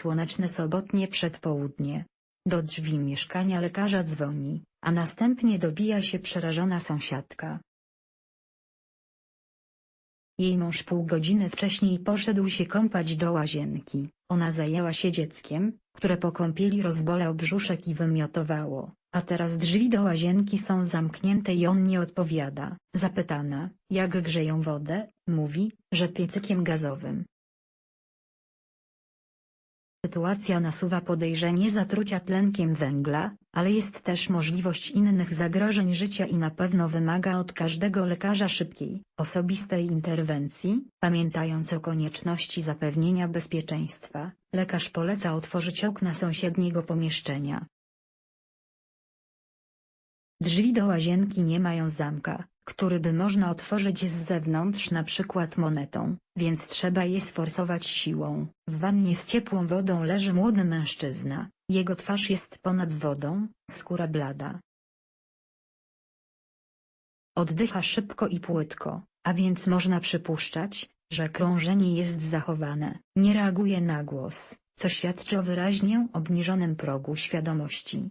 słoneczne sobotnie przedpołudnie. Do drzwi mieszkania lekarza dzwoni, a następnie dobija się przerażona sąsiadka. Jej mąż pół godziny wcześniej poszedł się kąpać do łazienki, ona zajęła się dzieckiem, które po kąpieli rozbolał brzuszek i wymiotowało, a teraz drzwi do łazienki są zamknięte i on nie odpowiada. Zapytana, jak grzeją wodę, mówi, że piecykiem gazowym. Sytuacja nasuwa podejrzenie zatrucia tlenkiem węgla, ale jest też możliwość innych zagrożeń życia i na pewno wymaga od każdego lekarza szybkiej, osobistej interwencji. Pamiętając o konieczności zapewnienia bezpieczeństwa, lekarz poleca otworzyć okna sąsiedniego pomieszczenia. Drzwi do łazienki nie mają zamka, który by można otworzyć z zewnątrz na przykład monetą, więc trzeba je sforsować siłą. W wannie z ciepłą wodą leży młody mężczyzna, jego twarz jest ponad wodą, skóra blada. Oddycha szybko i płytko, a więc można przypuszczać, że krążenie jest zachowane. Nie reaguje na głos, co świadczy o wyraźnie obniżonym progu świadomości.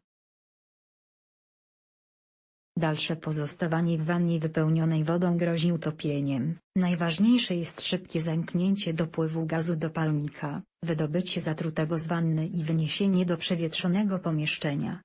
Dalsze pozostawanie w wannie wypełnionej wodą grozi utopieniem. Najważniejsze jest szybkie zamknięcie dopływu gazu do palnika, wydobycie zatrutego z wanny i wyniesienie do przewietrzonego pomieszczenia.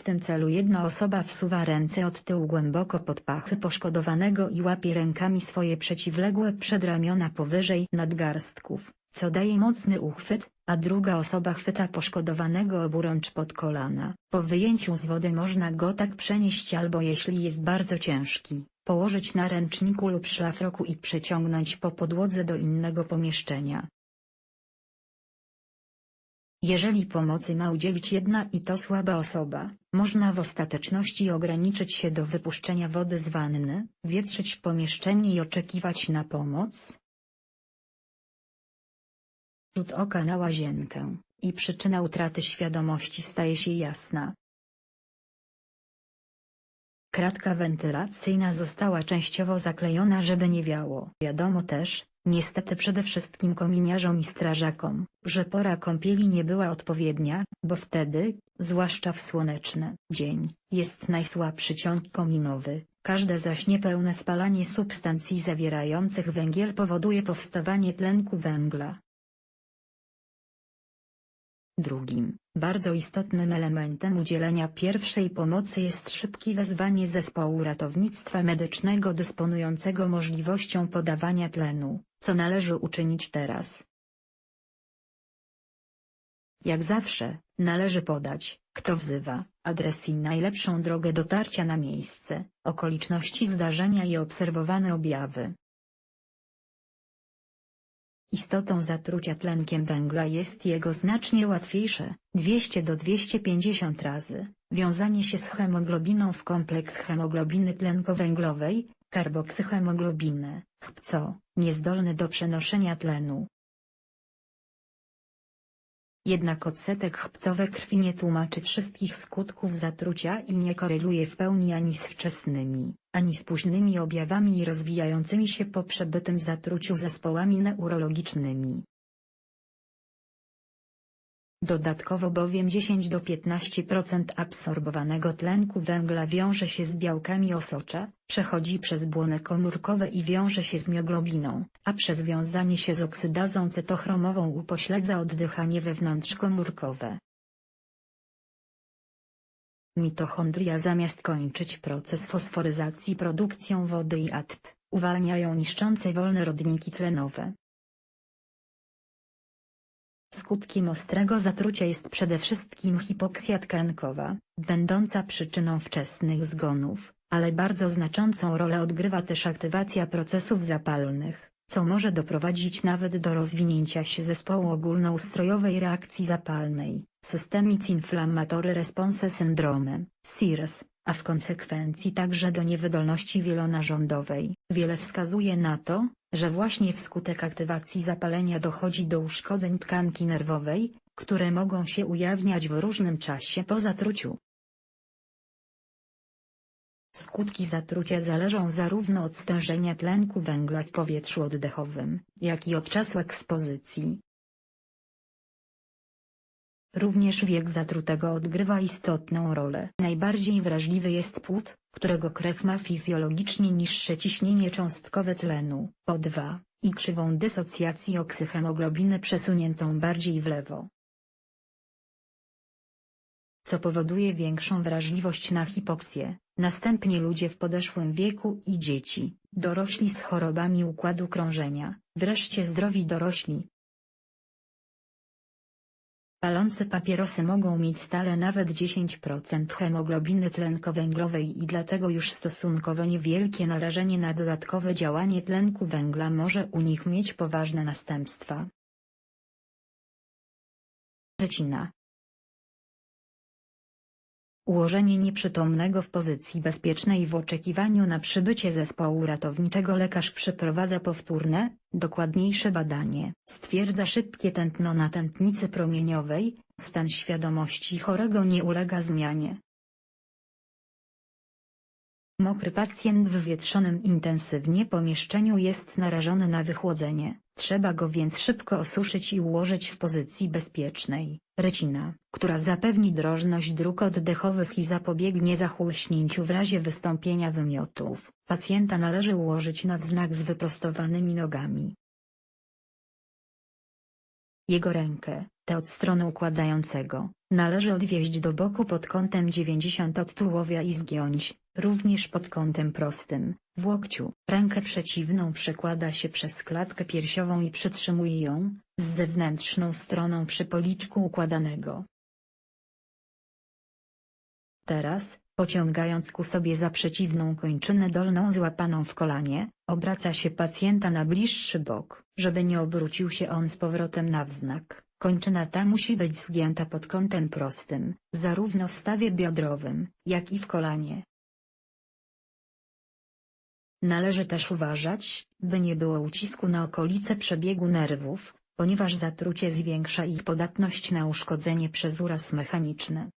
W tym celu jedna osoba wsuwa ręce od tyłu głęboko pod pachy poszkodowanego i łapie rękami swoje przeciwległe przedramiona powyżej nadgarstków, co daje mocny uchwyt, a druga osoba chwyta poszkodowanego oburącz pod kolana. Po wyjęciu z wody można go tak przenieść albo jeśli jest bardzo ciężki, położyć na ręczniku lub szlafroku i przeciągnąć po podłodze do innego pomieszczenia. Jeżeli pomocy ma udzielić jedna i to słaba osoba, można w ostateczności ograniczyć się do wypuszczenia wody z wanny, wietrzyć pomieszczenie i oczekiwać na pomoc, Rzut oka na łazienkę, i przyczyna utraty świadomości staje się jasna. Kratka wentylacyjna została częściowo zaklejona żeby nie wiało. Wiadomo też, niestety przede wszystkim kominiarzom i strażakom, że pora kąpieli nie była odpowiednia, bo wtedy, zwłaszcza w słoneczny dzień, jest najsłabszy ciąg kominowy, każde zaś niepełne spalanie substancji zawierających węgiel powoduje powstawanie tlenku węgla. Drugim, bardzo istotnym elementem udzielenia pierwszej pomocy jest szybkie wezwanie zespołu ratownictwa medycznego dysponującego możliwością podawania tlenu, co należy uczynić teraz. Jak zawsze, należy podać, kto wzywa, adres i najlepszą drogę dotarcia na miejsce, okoliczności zdarzenia i obserwowane objawy. Istotą zatrucia tlenkiem węgla jest jego znacznie łatwiejsze, 200 do 250 razy, wiązanie się z hemoglobiną w kompleks hemoglobiny tlenkowęglowej, karboksyhemoglobiny, HPCO, niezdolny do przenoszenia tlenu. Jednak odsetek chpcowe krwi nie tłumaczy wszystkich skutków zatrucia i nie koreluje w pełni ani z wczesnymi, ani z późnymi objawami rozwijającymi się po przebytym zatruciu zespołami neurologicznymi. Dodatkowo bowiem 10 do 15% absorbowanego tlenku węgla wiąże się z białkami osocza, przechodzi przez błony komórkowe i wiąże się z mioglobiną, a przez wiązanie się z oksydazą cytochromową upośledza oddychanie wewnątrzkomórkowe. Mitochondria zamiast kończyć proces fosforyzacji produkcją wody i ATP, uwalniają niszczące wolne rodniki tlenowe. Skutkiem ostrego zatrucia jest przede wszystkim hipoksja tkankowa, będąca przyczyną wczesnych zgonów, ale bardzo znaczącą rolę odgrywa też aktywacja procesów zapalnych, co może doprowadzić nawet do rozwinięcia się zespołu ogólnoustrojowej reakcji zapalnej, Systemic Inflammatory Response Syndrome, SIRS, a w konsekwencji także do niewydolności wielonarządowej. Wiele wskazuje na to, że właśnie wskutek aktywacji zapalenia dochodzi do uszkodzeń tkanki nerwowej, które mogą się ujawniać w różnym czasie po zatruciu. Skutki zatrucia zależą zarówno od stężenia tlenku węgla w powietrzu oddechowym, jak i od czasu ekspozycji. Również wiek zatrutego odgrywa istotną rolę. Najbardziej wrażliwy jest płód, którego krew ma fizjologicznie niższe ciśnienie cząstkowe tlenu, O2, i krzywą dysocjacji oksyhemoglobiny przesuniętą bardziej w lewo. Co powoduje większą wrażliwość na hipoksję, następnie ludzie w podeszłym wieku i dzieci, dorośli z chorobami układu krążenia, wreszcie zdrowi dorośli, Palące papierosy mogą mieć stale nawet 10% hemoglobiny tlenkowęglowej i dlatego już stosunkowo niewielkie narażenie na dodatkowe działanie tlenku węgla może u nich mieć poważne następstwa. Recina Ułożenie nieprzytomnego w pozycji bezpiecznej w oczekiwaniu na przybycie zespołu ratowniczego lekarz przeprowadza powtórne, dokładniejsze badanie. Stwierdza szybkie tętno na tętnicy promieniowej, stan świadomości chorego nie ulega zmianie. Mokry pacjent w wywietrzonym intensywnie pomieszczeniu jest narażony na wychłodzenie, trzeba go więc szybko osuszyć i ułożyć w pozycji bezpiecznej. Recina, która zapewni drożność dróg oddechowych i zapobiegnie zachłyśnięciu w razie wystąpienia wymiotów. Pacjenta należy ułożyć na wznak z wyprostowanymi nogami. Jego rękę, tę od strony układającego, należy odwieźć do boku pod kątem 90 od tułowia i zgiąć, również pod kątem prostym, w łokciu. Rękę przeciwną przekłada się przez klatkę piersiową i przytrzymuje ją, z zewnętrzną stroną przy policzku układanego. Teraz, pociągając ku sobie za przeciwną kończynę dolną złapaną w kolanie, obraca się pacjenta na bliższy bok. Żeby nie obrócił się on z powrotem na wznak, kończyna ta musi być zgięta pod kątem prostym, zarówno w stawie biodrowym, jak i w kolanie. Należy też uważać, by nie było ucisku na okolice przebiegu nerwów, ponieważ zatrucie zwiększa ich podatność na uszkodzenie przez uraz mechaniczny.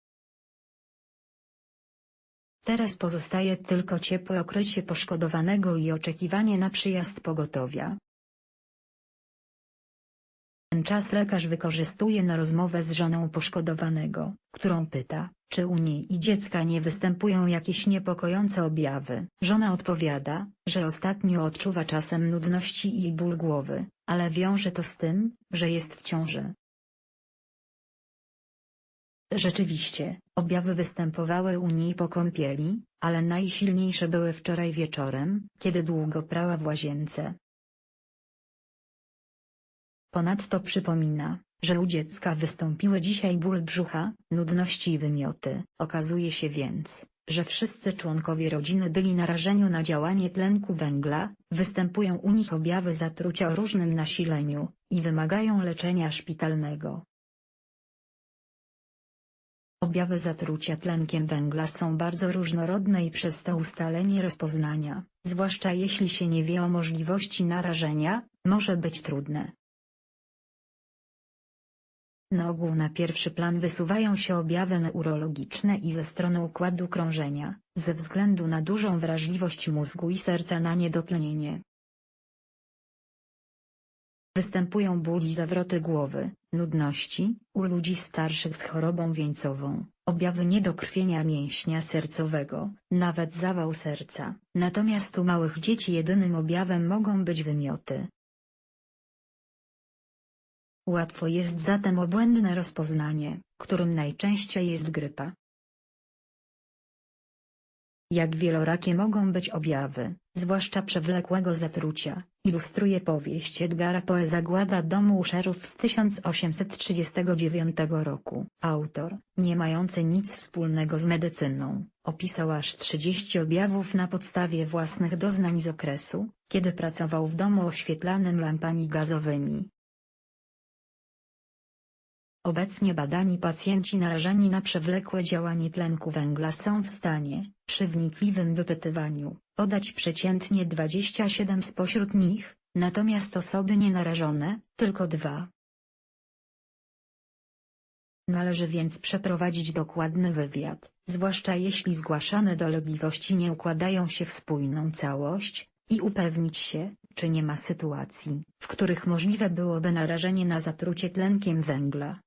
Teraz pozostaje tylko ciepłe okresie poszkodowanego i oczekiwanie na przyjazd pogotowia. Ten czas lekarz wykorzystuje na rozmowę z żoną poszkodowanego, którą pyta, czy u niej i dziecka nie występują jakieś niepokojące objawy. Żona odpowiada, że ostatnio odczuwa czasem nudności i ból głowy, ale wiąże to z tym, że jest w ciąży. Rzeczywiście, objawy występowały u niej po kąpieli, ale najsilniejsze były wczoraj wieczorem, kiedy długo prała w łazience. Ponadto przypomina, że u dziecka wystąpiły dzisiaj ból brzucha, nudności i wymioty. Okazuje się więc, że wszyscy członkowie rodziny byli narażeni na działanie tlenku węgla, występują u nich objawy zatrucia o różnym nasileniu, i wymagają leczenia szpitalnego. Objawy zatrucia tlenkiem węgla są bardzo różnorodne i przez to ustalenie rozpoznania, zwłaszcza jeśli się nie wie o możliwości narażenia, może być trudne. Na ogół na pierwszy plan wysuwają się objawy neurologiczne i ze strony układu krążenia, ze względu na dużą wrażliwość mózgu i serca na niedotlenienie. Występują ból i zawroty głowy, nudności, u ludzi starszych z chorobą wieńcową, objawy niedokrwienia mięśnia sercowego, nawet zawał serca, natomiast u małych dzieci jedynym objawem mogą być wymioty, Łatwo jest zatem o błędne rozpoznanie, którym najczęściej jest grypa. Jak wielorakie mogą być objawy, zwłaszcza przewlekłego zatrucia, ilustruje powieść Edgara Poe Zagłada domu Usherów z 1839 roku. Autor, nie mający nic wspólnego z medycyną, opisał aż 30 objawów na podstawie własnych doznań z okresu, kiedy pracował w domu oświetlanym lampami gazowymi, Obecnie badani pacjenci narażeni na przewlekłe działanie tlenku węgla są w stanie, przy wnikliwym wypytywaniu, podać przeciętnie 27 spośród nich, natomiast osoby nienarażone, tylko dwa. Należy więc przeprowadzić dokładny wywiad, zwłaszcza jeśli zgłaszane dolegliwości nie układają się w spójną całość, i upewnić się, czy nie ma sytuacji, w których możliwe byłoby narażenie na zatrucie tlenkiem węgla.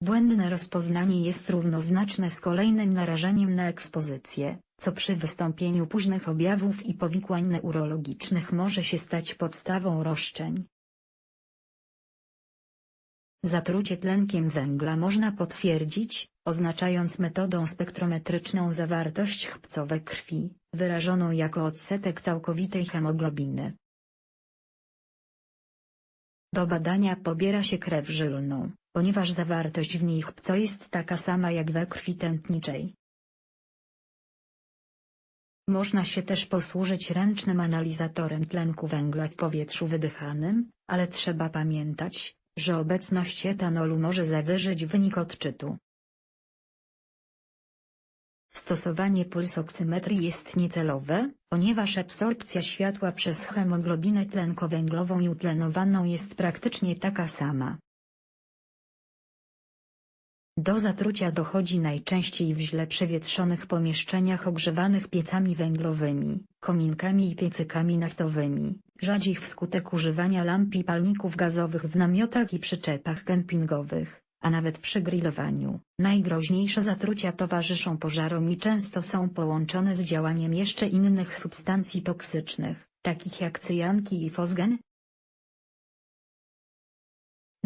Błędne rozpoznanie jest równoznaczne z kolejnym narażeniem na ekspozycję, co przy wystąpieniu późnych objawów i powikłań neurologicznych może się stać podstawą roszczeń. Zatrucie tlenkiem węgla można potwierdzić, oznaczając metodą spektrometryczną zawartość chpcowe krwi, wyrażoną jako odsetek całkowitej hemoglobiny. Do badania pobiera się krew żylną, ponieważ zawartość w niej chpco jest taka sama jak we krwi tętniczej. Można się też posłużyć ręcznym analizatorem tlenku węgla w powietrzu wydychanym, ale trzeba pamiętać, że obecność etanolu może zawyżyć wynik odczytu. Stosowanie pulsoksymetrii jest niecelowe, ponieważ absorpcja światła przez hemoglobinę tlenkowęglową i utlenowaną jest praktycznie taka sama. Do zatrucia dochodzi najczęściej w źle przewietrzonych pomieszczeniach ogrzewanych piecami węglowymi, kominkami i piecykami naftowymi, rzadziej wskutek używania lamp i palników gazowych w namiotach i przyczepach kempingowych, a nawet przy grillowaniu. Najgroźniejsze zatrucia towarzyszą pożarom i często są połączone z działaniem jeszcze innych substancji toksycznych, takich jak cyjanki i fosgen,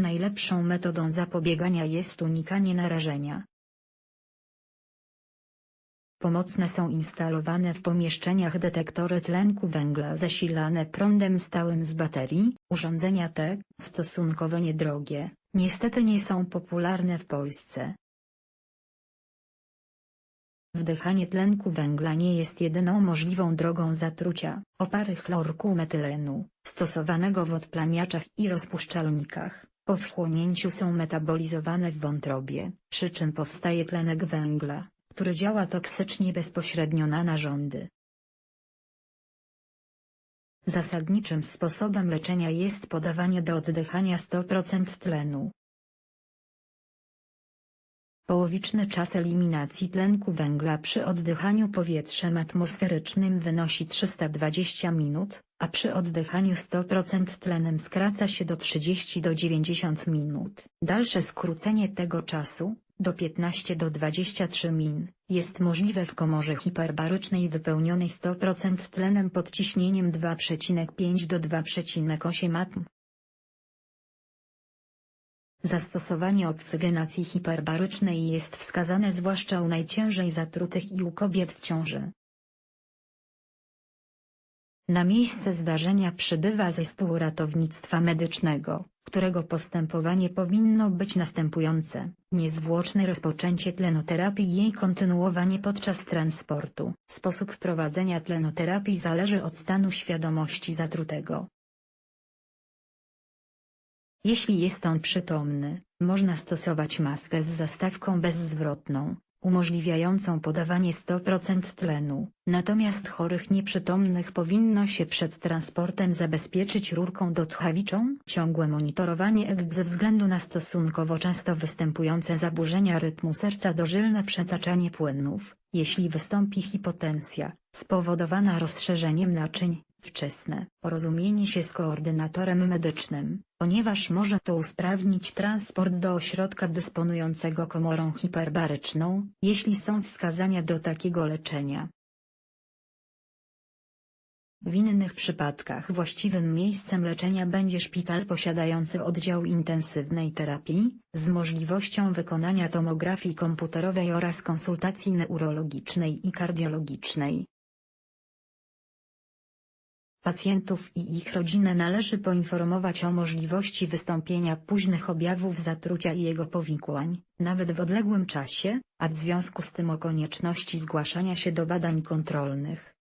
Najlepszą metodą zapobiegania jest unikanie narażenia. Pomocne są instalowane w pomieszczeniach detektory tlenku węgla zasilane prądem stałym z baterii. Urządzenia te, stosunkowo niedrogie, niestety nie są popularne w Polsce. Wdychanie tlenku węgla nie jest jedyną możliwą drogą zatrucia. Opary chlorku metylenu, stosowanego w odplamiaczach i rozpuszczalnikach, po wchłonięciu są metabolizowane w wątrobie, przy czym powstaje tlenek węgla, który działa toksycznie bezpośrednio na narządy. Zasadniczym sposobem leczenia jest podawanie do oddychania 100% tlenu. Połowiczny czas eliminacji tlenku węgla przy oddychaniu powietrzem atmosferycznym wynosi 320 minut, a przy oddychaniu 100% tlenem skraca się do 30 do 90 minut. Dalsze skrócenie tego czasu, do 15 do 23 min, jest możliwe w komorze hiperbarycznej wypełnionej 100% tlenem pod ciśnieniem 2,5 do 2,8 atm. Zastosowanie oksygenacji hiperbarycznej jest wskazane zwłaszcza u najciężej zatrutych i u kobiet w ciąży. Na miejsce zdarzenia przybywa zespół ratownictwa medycznego, którego postępowanie powinno być następujące, niezwłoczne rozpoczęcie tlenoterapii i jej kontynuowanie podczas transportu. Sposób prowadzenia tlenoterapii zależy od stanu świadomości zatrutego. Jeśli jest on przytomny, można stosować maskę z zastawką bezzwrotną, umożliwiającą podawanie 100% tlenu, natomiast chorych nieprzytomnych powinno się przed transportem zabezpieczyć rurką dotchawiczą. Ciągłe monitorowanie EKG ze względu na stosunkowo często występujące zaburzenia rytmu serca dożylne przetaczanie płynów, jeśli wystąpi hipotensja, spowodowana rozszerzeniem naczyń, wczesne porozumienie się z koordynatorem medycznym, ponieważ może to usprawnić transport do ośrodka dysponującego komorą hiperbaryczną, jeśli są wskazania do takiego leczenia. W innych przypadkach właściwym miejscem leczenia będzie szpital posiadający oddział intensywnej terapii, z możliwością wykonania tomografii komputerowej oraz konsultacji neurologicznej i kardiologicznej. Pacjentów i ich rodzinę należy poinformować o możliwości wystąpienia późnych objawów zatrucia i jego powikłań, nawet w odległym czasie, a w związku z tym o konieczności zgłaszania się do badań kontrolnych.